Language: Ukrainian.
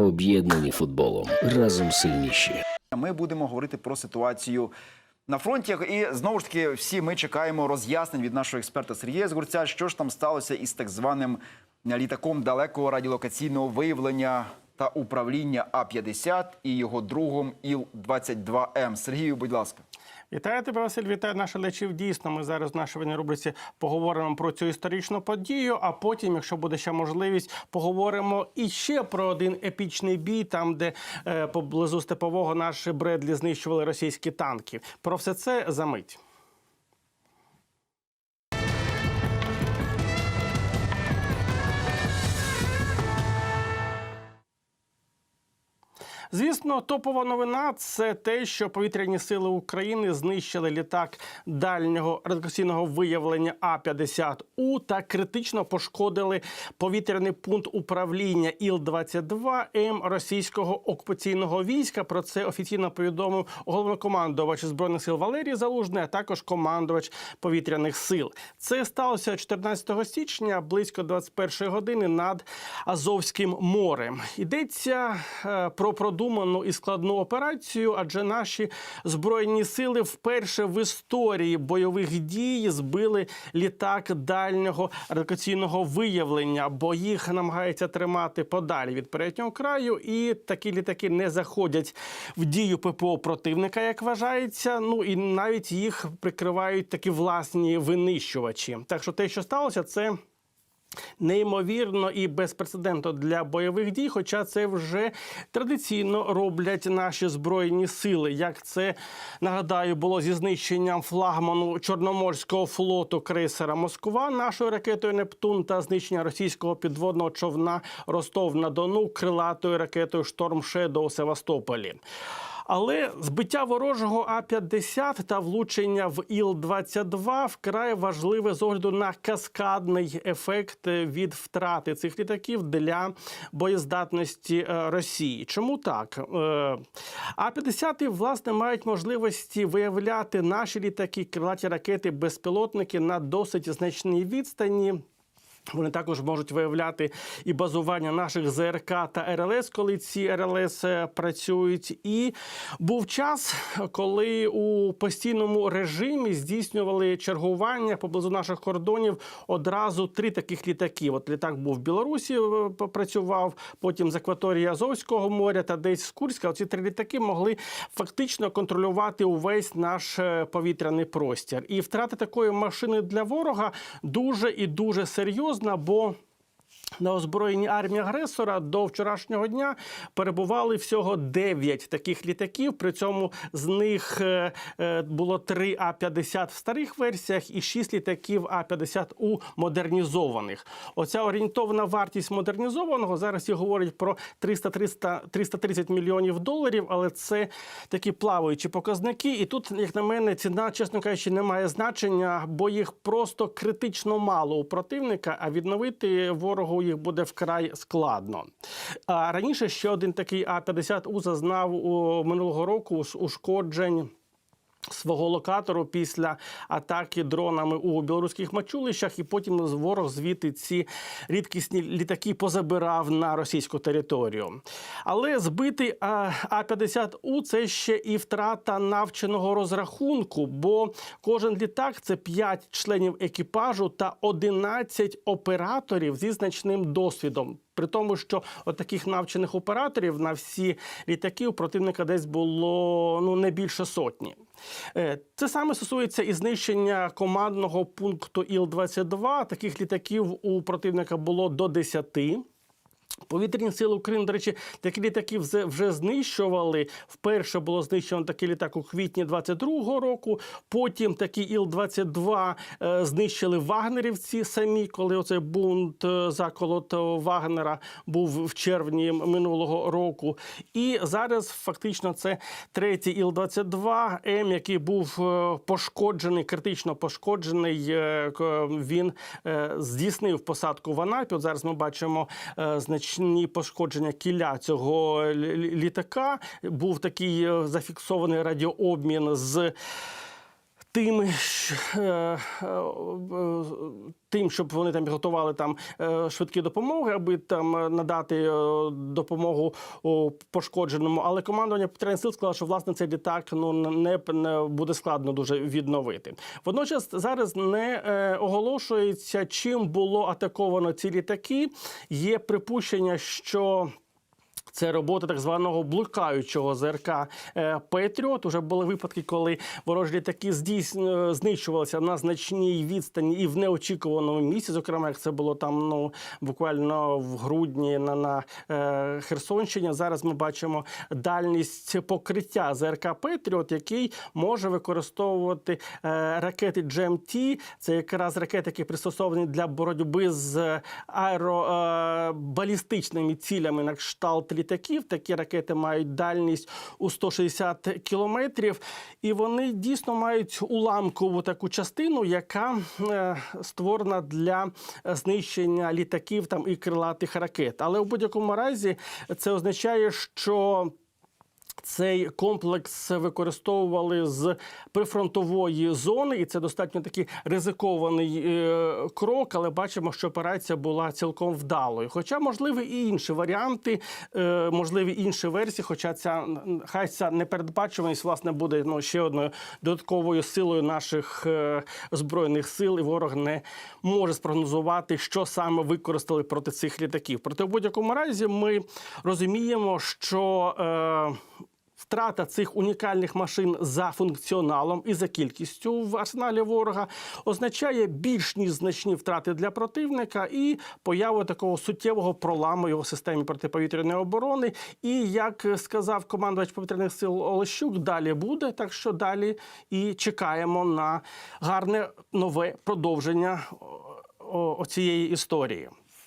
Об'єднані футболом разом сильніші. Ми будемо говорити про ситуацію на фронті. І знову ж таки, всі ми чекаємо роз'яснень від нашого експерта Сергія Згурця, що ж там сталося із так званим літаком далекого радіолокаційного виявлення та управління А-50 і його другом Іл-22М. Сергію, будь ласка. Вітаю тебе, Василь. Вітаю наших глядачів. Дійсно, ми зараз в нашій воєнній рубриці поговоримо про цю історичну подію. А потім, якщо буде ще можливість, поговоримо і ще про один епічний бій, там де е, поблизу степового наші Бредлі знищували російські танки. Про все це за мить. Звісно, топова новина це те, що повітряні сили України знищили літак дальнього радіаційного виявлення А-50У та критично пошкодили повітряний пункт управління Іл-22М російського окупаційного війська. Про це офіційно повідомив головнокомандувач збройних сил Валерій Залужний, а також командувач повітряних сил. Це сталося 14 січня близько 21 години над Азовським морем. Йдеться е, про продуману і складну операцію, адже наші збройні сили вперше в історії бойових дій збили літак дальнього радіаційного виявлення, бо їх намагаються тримати подалі від переднього краю, і такі літаки не заходять в дію ППО противника, як вважається. Ну і навіть їх прикривають такі власні винищувачі. Так що те, що сталося, це. Неймовірно і безпрецедентно для бойових дій, хоча це вже традиційно роблять наші збройні сили. Як це нагадаю, було зі знищенням флагману Чорноморського флоту крейсера Москва нашою ракетою Нептун та знищення російського підводного човна Ростов на Дону крилатою ракетою Шторм Шедо у Севастополі. Але збиття ворожого А-50 та влучення в Іл-22 вкрай важливе з огляду на каскадний ефект від втрати цих літаків для боєздатності е, Росії. Чому так? Е, А-50 власне мають можливості виявляти наші літаки, крилаті ракети, безпілотники на досить значній відстані. Вони також можуть виявляти і базування наших ЗРК та РЛС, коли ці РЛС е, працюють. І був час, коли у постійному режимі здійснювали чергування поблизу наших кордонів одразу три таких літаки. От літак був в Білорусі, е, працював, потім з акваторії Азовського моря та десь з Курська. Оці три літаки могли фактично контролювати увесь наш е, повітряний простір. І втрата такої машини для ворога дуже і дуже серйозна, бо на озброєнні армії агресора до вчорашнього дня перебували всього 9 таких літаків. При цьому з них е, е, було 3 А-50 в старих версіях і 6 літаків А-50 у модернізованих. Оця орієнтована вартість модернізованого зараз і говорять про 300-300 330 мільйонів доларів, але це такі плаваючі показники. І тут, як на мене, ціна, чесно кажучи, не має значення, бо їх просто критично мало у противника, а відновити ворогу їх буде вкрай складно. А раніше ще один такий А-50У зазнав у минулого року ушкоджень. Свого локатору після атаки дронами у білоруських мачулищах, і потім ворог звідти ці рідкісні літаки позабирав на російську територію. Але збитий А-50У це ще і втрата навченого розрахунку, бо кожен літак це 5 членів екіпажу та 11 операторів зі значним досвідом. При тому, що от таких навчених операторів на всі літаки у противника десь було ну не більше сотні. Е, Це саме стосується і знищення командного пункту Іл-22. Таких літаків у противника було до 10. Повітряні сили України, до речі, такі літаки вже, знищували. Вперше було знищено такий літак у квітні 22-го року. Потім такий Іл-22 е, знищили вагнерівці самі, коли оцей бунт е, заколот Вагнера був в червні минулого року. І зараз фактично це третій Іл-22 М, який був е, пошкоджений, критично пошкоджений. Він здійснив посадку в Анапі. От зараз ми бачимо е, значні пошкодження кіля цього лі- лі- літака. Був такий е, зафіксований радіообмін з тим, е, е, тим, щоб вони там готували там е, швидкі допомоги, аби там надати допомогу пошкодженому. Але командування повітряних сил сказало, що власне цей літак ну не, буде складно дуже відновити. Водночас зараз не оголошується, чим було атаковано ці літаки. Є припущення, що це робота так званого блукаючого ЗРК е, Петріот. Уже були випадки, коли ворожі літаки здійснювалися знищувалися на значній відстані і в неочікуваному місці. Зокрема, як це було там ну буквально в грудні на, на е, Херсонщині. Зараз ми бачимо дальність покриття ЗРК Петріот, який може використовувати е, ракети GMT. Це якраз ракети, які пристосовані для боротьби з аеробалістичними цілями на кшталт літаків. Такі ракети мають дальність у 160 кілометрів, і вони дійсно мають уламкову таку частину, яка е, створена для знищення літаків там і крилатих ракет. Але у будь-якому разі це означає, що цей комплекс використовували з прифронтової зони, і це достатньо такий ризикований е, крок, але бачимо, що операція була цілком вдалою. Хоча можливі і інші варіанти, е, можливі інші версії. Хоча ця хай ця непередбачуваність власне буде ну, ще одною додатковою силою наших е, збройних сил, і ворог не може спрогнозувати, що саме використали проти цих літаків. Проте в будь-якому разі ми розуміємо, що. Е, Втрата цих унікальних машин за функціоналом і за кількістю в арсеналі ворога означає більш ніж значні втрати для противника і появу такого суттєвого проламу його системі протиповітряної оборони. І як сказав командувач повітряних сил Олещук, далі буде. Так що далі і чекаємо на гарне нове продовження о- о- цієї історії.